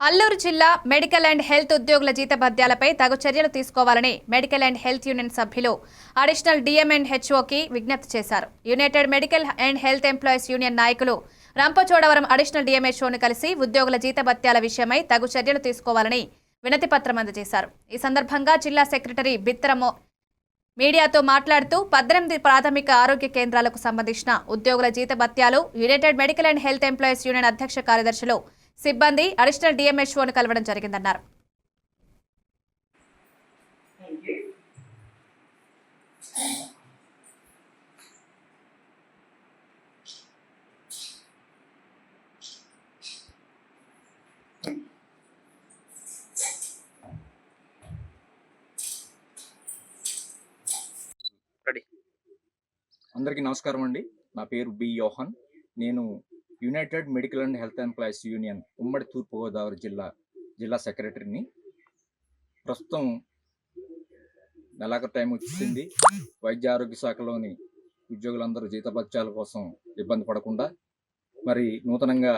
అల్లూరు జిల్లా medical and health ఉద్యోగుల జీతభత్యాలపై తగు చర్యలు తీసుకోవాలని మెడికల్ అండ్ హెల్త్ యూనియన్ సభ్యులు అడిషనల్ డిఎం అండ్ హెచ్ఓకి విజ్ఞప్తి చేశారు. United medical and health employees union నాయకులు రంపచోడవరం అడిషనల్ డిఎంహెచ్ఓను కలిసి ఉద్యోగుల జీతభత్యాల విషయమై తగు చర్యలు తీసుకోవాలని వినతి పత్రం అందజేశారు. ఈ సందర్భంగా జిల్లా సెక్రటరీ బిత్రమో మీడియాతో మాట్లాడుతూ పద్దెనిమిది ప్రాథమిక ఆరోగ్య కేంద్రాలకు సంబంధించిన ఉద్యోగుల జీతభత్యాలు united medical and health employees union అధ్యక్ష కార్యదర్శులు సిబ్బంది అడిషనల్ డిఎంహెచ్ఓను కలవడం జరిగిందన్నారు. అందరికీ నమస్కారం అండి. నా పేరు బి యోహన్. నేను united medical and health employees union ఉమ్మడి తూర్పుగోదావరి జిల్లా జిల్లా సెక్రటరీని ప్రస్తుతం నెలాఖరు టైం వచ్చింది. వైద్య ఆరోగ్య శాఖలోని ఉద్యోగులందరూ జీతభత్యాల కోసం ఇబ్బంది పడకుండా మరి నూతనంగా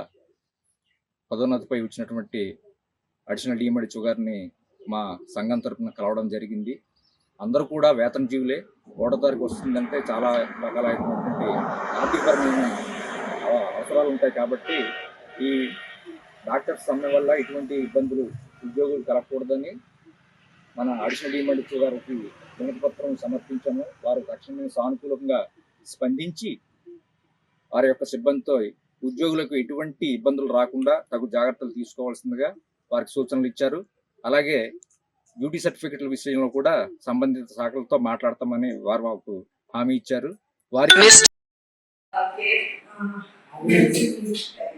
పదోన్నతిపై వచ్చినటువంటి అడిషనల్ డిఎంఎడిచు గారిని మా సంఘం తరపున కలవడం జరిగింది. అందరూ కూడా వేతన జీవులే. ఒకటో తారీఖు వస్తుందంటే చాలా రకాలైనటువంటి ఆర్థికపరమైన అవసరాలు ఉంటాయి కాబట్టి ఈ డాక్టర్స్ సమ్మె వల్ల ఇటువంటి ఇబ్బందులు ఉద్యోగులు కలగకూడదని మన అడిషనల్ డిఎంఎడిచు గారికి వినతి పత్రం సమర్పించాము. వారు తక్షణమే సానుకూలంగా స్పందించి వారి యొక్క సిబ్బందితో ఉద్యోగులకు ఎటువంటి ఇబ్బందులు రాకుండా తగు జాగ్రత్తలు తీసుకోవాల్సిందిగా వారికి సూచనలు ఇచ్చారు. అలాగే డ్యూటీ సర్టిఫికెట్ల విషయంలో కూడా సంబంధిత శాఖలతో మాట్లాడతామని వారు మాకు హామీ ఇచ్చారు. వారి Amém.